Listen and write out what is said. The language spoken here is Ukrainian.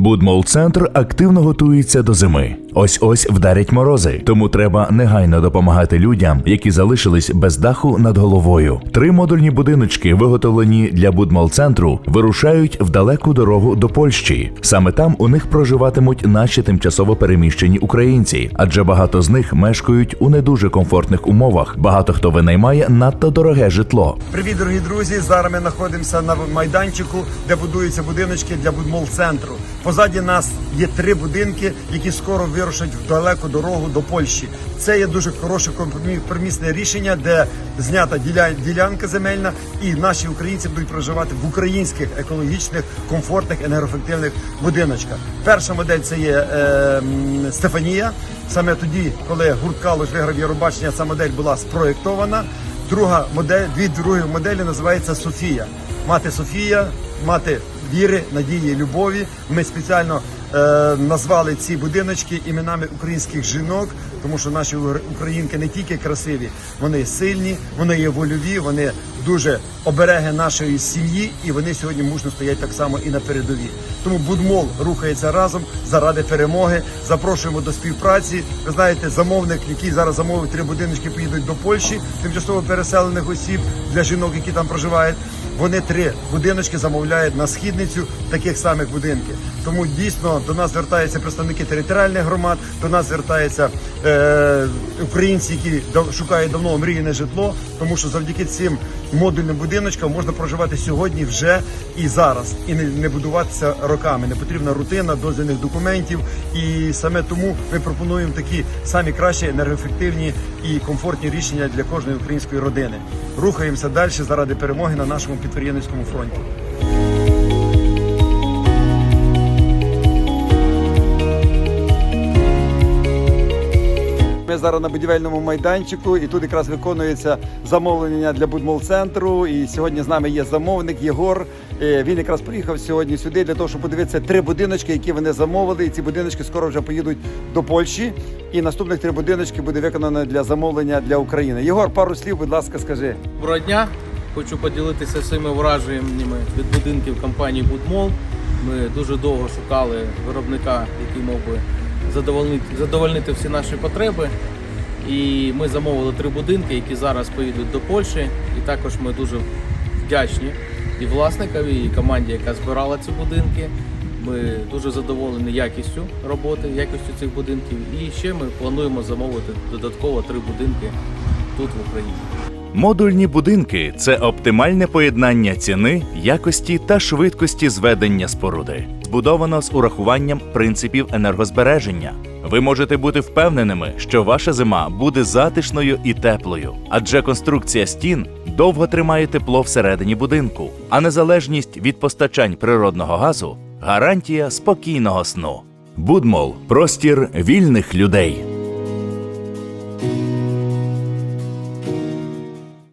Будмол центр активно готується до зими. Ось ось вдарять морози, тому треба негайно допомагати людям, які залишились без даху над головою. Три модульні будиночки, виготовлені для Будмол центру, вирушають в далеку дорогу до Польщі. Саме там у них проживатимуть наші тимчасово переміщені українці, адже багато з них мешкають у не дуже комфортних умовах. Багато хто винаймає надто дороге житло. Привіт, дорогі друзі! Зараз ми знаходимося на майданчику, де будуються будиночки для будмол центру. Позаді нас є три будинки, які скоро вирушать в далеку дорогу до Польщі. Це є дуже хороше компромісне рішення, де знята ділянка земельна, і наші українці будуть проживати в українських екологічних, комфортних, енергоефективних будиночках. Перша модель це є е, Стефанія. Саме тоді, коли гурт Калуш виграв Євробачення, ця модель була спроєктована. Друга модель, дві другі моделі називається Софія. Мати Софія, мати віри, надії, любові. Ми спеціально назвали ці будиночки іменами українських жінок, тому що наші українки не тільки красиві, вони сильні, вони є вольові, вони дуже обереги нашої сім'ї, і вони сьогодні мужньо стоять так само і на передовій. Тому Будмол рухається разом заради перемоги. Запрошуємо до співпраці. Ви знаєте, замовник, який зараз замовив три будиночки, поїдуть до Польщі, тимчасово переселених осіб для жінок, які там проживають. Вони три будиночки замовляють на східницю таких самих будинків. Тому дійсно до нас звертаються представники територіальних громад, до нас звертаються е, українці, які шукають давно мріяне житло, тому що завдяки цим модульним будиночкам можна проживати сьогодні, вже і зараз, і не, не будуватися роками. Не потрібна рутина дозвільних документів. І саме тому ми пропонуємо такі самі кращі енергоефективні і комфортні рішення для кожної української родини. Рухаємося далі заради перемоги на нашому підприємницькому фронті. Ми зараз на будівельному майданчику, і тут якраз виконується замовлення для будмол-центру. І сьогодні з нами є замовник Єгор. Е, Він якраз приїхав сьогодні сюди для того, щоб подивитися три будиночки, які вони замовили. І ці будиночки скоро вже поїдуть до Польщі. І наступних три будиночки буде виконано для замовлення для України. Єгор, пару слів, будь ласка, скажи. Доброго дня! Хочу поділитися своїми враженнями від будинків компанії Будмол. Ми дуже довго шукали виробника, який мав би задовольнити, задовольнити всі наші потреби. І ми замовили три будинки, які зараз поїдуть до Польщі. І також ми дуже вдячні і власникові, і команді, яка збирала ці будинки. Ми дуже задоволені якістю роботи, якістю цих будинків. І ще ми плануємо замовити додатково три будинки тут в Україні. Модульні будинки це оптимальне поєднання ціни, якості та швидкості зведення споруди. Збудовано з урахуванням принципів енергозбереження. Ви можете бути впевненими, що ваша зима буде затишною і теплою, адже конструкція стін довго тримає тепло всередині будинку, а незалежність від постачань природного газу гарантія спокійного сну. Будмол простір вільних людей.